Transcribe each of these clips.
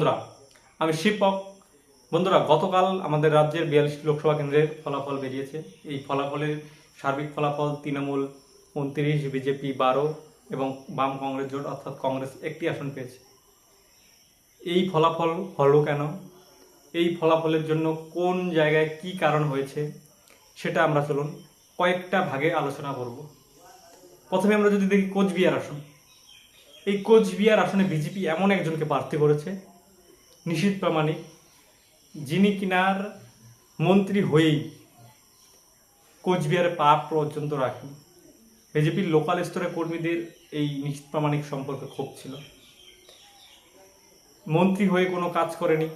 বন্ধুরা, আমি শিবক বন্ধুরা, গতকাল আমাদের রাজ্যের বিয়াল্লিশ লোকসভা কেন্দ্রের ফলাফল বেরিয়েছে। এই ফলাফলের সার্বিক ফলাফল তৃণমূল উনত্রিশ, বিজেপি বারো এবং বাম কংগ্রেস জোট, অর্থাৎ কংগ্রেস একটি আসন পেয়েছে। এই ফলাফল হলো কেন? এই ফলাফলের জন্য কোন জায়গায় কি কারণ হয়েছে? সেটা আমরা চলুন কয়েকটা ভাগে আলোচনা করব। প্রথমে আমরা যদি দেখি কোচবিহার আসন। এই কোচবিহার আসনে বিজেপি এমন একজনকে প্রার্থী করেছে নিশীত প্রামাণিক, যিনি কিনার মন্ত্রী হয়েই কোচবিহারে পা পর্যন্ত রাখেন। বিজেপির লোকাল স্তরে কর্মীদের এই নিশীত প্রামাণিক সম্পর্কে ক্ষোভ ছিল। মন্ত্রী হয়ে কোনো কাজ করেনি।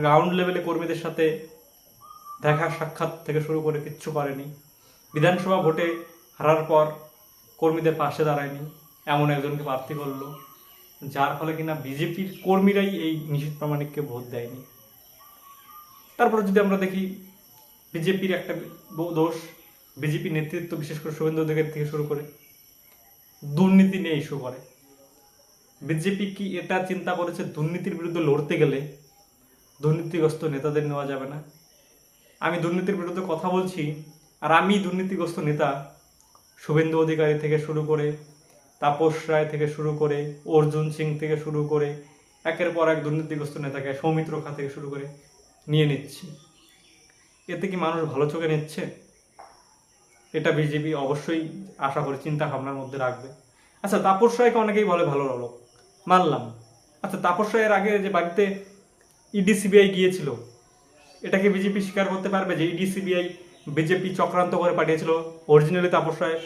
গ্রাউন্ড লেভেলে কর্মীদের সাথে দেখা সাক্ষাৎ থেকে শুরু করে কিচ্ছু করেনি। বিধানসভা ভোটে হারার পর কর্মীদের পাশে দাঁড়ায়নি। এমন একজনকে প্রার্থী করল। যার ফলে কিনা বিজেপির কর্মীরাই এই নিশীত প্রামাণিককে ভোট দেয়নি। তারপরে যদি আমরা দেখি, বিজেপির একটা দোষ, বিজেপি নেতৃত্ব বিশেষ করে শুভেন্দু অধিকারী থেকে শুরু করে দুর্নীতি নিয়ে ইস্যু করে। বিজেপি কি এটা চিন্তা করেছে দুর্নীতির বিরুদ্ধে লড়তে গেলে দুর্নীতিগ্রস্ত নেতাদের নেওয়া যাবে না? আমি দুর্নীতির বিরুদ্ধে কথা বলছি, আর আমি দুর্নীতিগ্রস্ত নেতা শুভেন্দু অধিকারী থেকে শুরু করে তাপস রায় থেকে শুরু করে, অর্জুন সিং থেকে শুরু করে, একের পর এক দুর্নীতিগ্রস্ত নেতাকে সৌমিত্র খা থেকে শুরু করে নিয়ে নিচ্ছি। এতে কি মানুষ ভালো চোখে নিচ্ছে? এটা বিজেপি অবশ্যই আশা করে চিন্তা ভাবনার মধ্যে রাখবে। আচ্ছা তাপস রায়কে অনেকেই বলে ভালো লোক মানলাম। আচ্ছা তাপস রায়ের আগে যে বাড়িতে ইডি সিবিআই গিয়েছিল এটাকে বিজেপি স্বীকার করতে পারবে যে ইডি সিবিআই বিজেপি চক্রান্ত করে পাঠিয়েছিল অরিজিনালি তাপস রায়?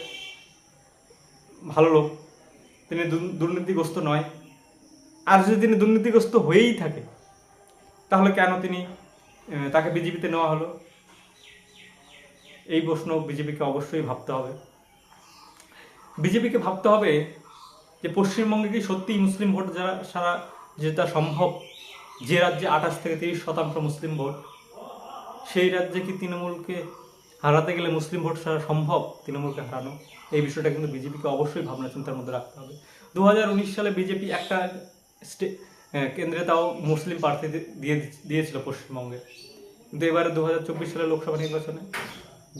ভালো লোক, তিনি দুর- দুর্নীতিগ্রস্ত নয়। আর যদি তিনি দুর্নীতিগ্রস্ত হয়েই থাকে, তাহলে কেন তিনি তাকে বিজেপিতে নেওয়া হলো? এই প্রশ্ন বিজেপিকে অবশ্যই ভাবতে হবে। বিজেপিকে ভাবতে হবে যে পশ্চিমবঙ্গে কি সত্যিই মুসলিম ভোট যারা, সারা যেটা সম্ভব, যে রাজ্যে আঠাশ থেকে তিরিশ শতাংশ মুসলিম ভোট, সেই রাজ্যে কি তৃণমূলকে হারাতে গেলে মুসলিম ভোট সারা সম্ভব, তৃণমূলকে হারানো? এই বিষয়টা কিন্তু বিজেপিকে অবশ্যই ভাবনা চিন্তার মধ্যে রাখতে হবে। দু হাজার উনিশ সালে বিজেপি একটা স্টে কেন্দ্রে তাও মুসলিম প্রার্থী দিয়ে দিয়েছিল পশ্চিমবঙ্গে। কিন্তু এবারে দু হাজার চব্বিশ সালে লোকসভা নির্বাচনে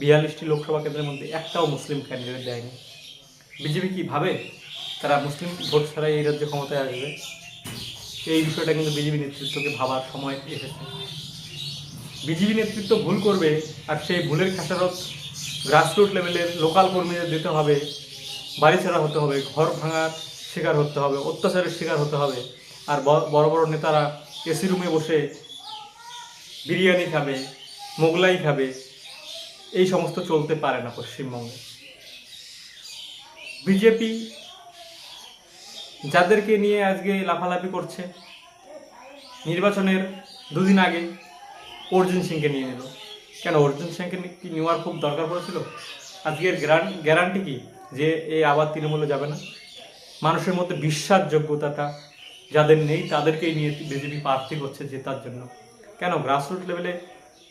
বিয়াল্লিশটি লোকসভা কেন্দ্রের মধ্যে একটাও মুসলিম ক্যান্ডিডেট দেয়নি। বিজেপি কি ভাবে তারা মুসলিম ভোট ছাড়াই এই রাজ্যে ক্ষমতায় আসবে? এই বিষয়টা কিন্তু বিজেপি নেতৃত্বকে ভাবার সময় এসেছে। বিজেপি নেতৃত্ব ভুল করবে আর সেই ভুলের খেসারত গ্রাসরুট লেভেলের লোকাল কর্মীদের দিতে হবে, বাড়ি ছাড়া হতে হবে, ঘর ভাঙার শিকার হতে হবে, অত্যাচারের শিকার হতে হবে। আর বড় বড় নেতারা এসি রুমে বসে বিরিয়ানি খাবে, মোগলাই খাবে, এই সমস্ত চলতে পারে না পশ্চিমবঙ্গে। বিজেপি যাদেরকে নিয়ে আজকে লাফালাফি করছে, নির্বাচনের দুদিন আগে অর্জুন সিংকে নিয়ে নিল কেন অর্জুন সিংকে কি নেওয়ার খুব দরকার পড়েছিল? আজকের গ্যারান্টি কি? যে এ আবার তৃণমূলে যাবে না? মানুষের মধ্যে বিশ্বাসযোগ্যতাটা যাদের নেই তাদেরকেই নিয়ে বিজেপি প্রার্থী করছে জেতার জন্য। কেন? গ্রাসরুট লেভেলে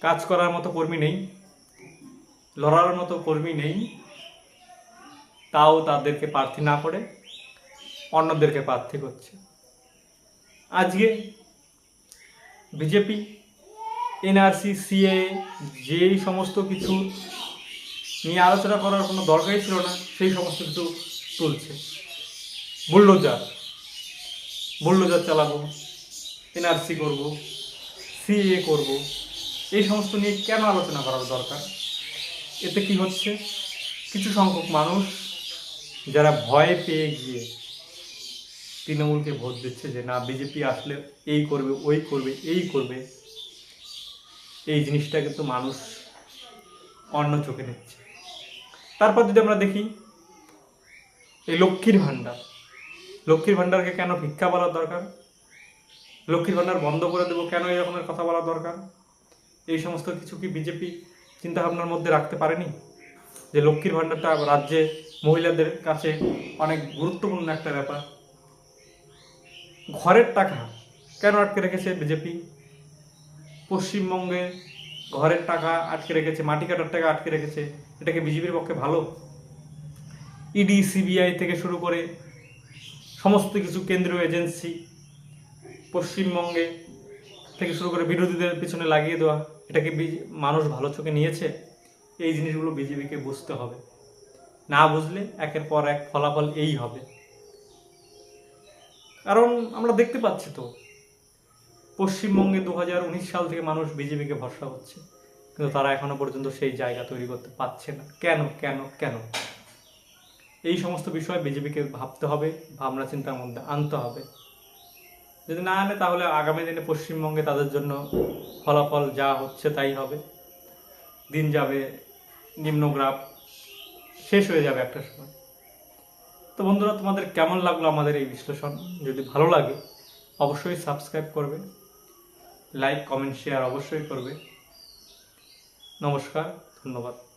কাজ করার মতো কর্মী নেই, লড়ার মতো কর্মী নেই, তাও তাদেরকে প্রার্থী না করে, অন্যদেরকে প্রার্থী করছে। আজকে বিজেপি এনআরসি সিএ যেই সমস্ত কিছু নিয়ে আলোচনা করার কোনো দরকারই ছিল না, সেই সমস্ত কিছু তুলছে। বুল্ডোজার বুল্ডোজার চালাবো এনআরসি করব সিএ করব, এই সমস্ত নিয়ে কেন আলোচনা করার দরকার? এতে কি হচ্ছে? কিছু সংখ্যক মানুষ যারা ভয় পেয়ে গিয়ে তৃণমূলকে ভোট দিচ্ছে যে, না বিজেপি আসলে এই করবে, ওই করবে, এই করবে। এই জিনিসটা কিন্তু মানুষ অন্য চোখে নিচ্ছে তারপর যদি আমরা দেখি, এই লক্ষ্মীর ভাণ্ডার। লক্ষ্মীর ভাণ্ডারকে কেন ভিক্ষা বলার দরকার? লক্ষ্মীর ভাণ্ডার বন্ধ করে দেবো কেন এই রকমের কথা বলা দরকার? এই সমস্ত কিছু কি বিজেপি চিন্তাভাবনার মধ্যে রাখতে পারেনি? যে লক্ষ্মীর ভাণ্ডারটা রাজ্যে মহিলাদের কাছে অনেক গুরুত্বপূর্ণ একটা ব্যাপার। ঘরের টাকা কেন আটকে রেখেছে বিজেপি? পশ্চিমবঙ্গে ঘরের টাকা আটকে রেখেছে, মাটি কাটার টাকা আটকে রেখেছে, এটাকে বিজেপির পক্ষে ভালো? ইডি, সিবিআই থেকে শুরু করে সমস্ত কিছু কেন্দ্রীয় এজেন্সি পশ্চিমবঙ্গে থেকে শুরু করে বিরোধীদের পিছনে লাগিয়ে দেওয়া, এটাকে মানুষ ভালো চোখে নিয়েছে? এই জিনিসগুলো বিজেপিকে বুঝতে হবে। না বুঝলে একের পর এক ফলাফল এই হবে। কারণ আমরা দেখতে পাচ্ছি তো পশ্চিমবঙ্গে দু হাজার উনিশ সাল থেকে মানুষ বিজেপিকে ভরসা করছে। কিন্তু তারা এখনও পর্যন্ত সেই জায়গা তৈরি করতে পারছে না। কেন কেন কেন? এই সমস্ত বিষয় বিজেপিকে ভাবতে হবে, ভাবনা চিন্তার মধ্যে আনতে হবে। যদি না আনে, তাহলে আগামী দিনে পশ্চিমবঙ্গে তাদের জন্য ফলাফল যা হচ্ছে তাই হবে। দিন যাবে নিম্নগ্রাফ শেষ হয়ে যাবে একটা সময়। তো বন্ধুরা, তোমাদের কেমন লাগল আমাদের এই বিশ্লেষণ? যদি ভালো লাগে, অবশ্যই সাবস্ক্রাইব করবে। লাইক কমেন্ট শেয়ার অবশ্যই করবে। নমস্কার ধন্যবাদ।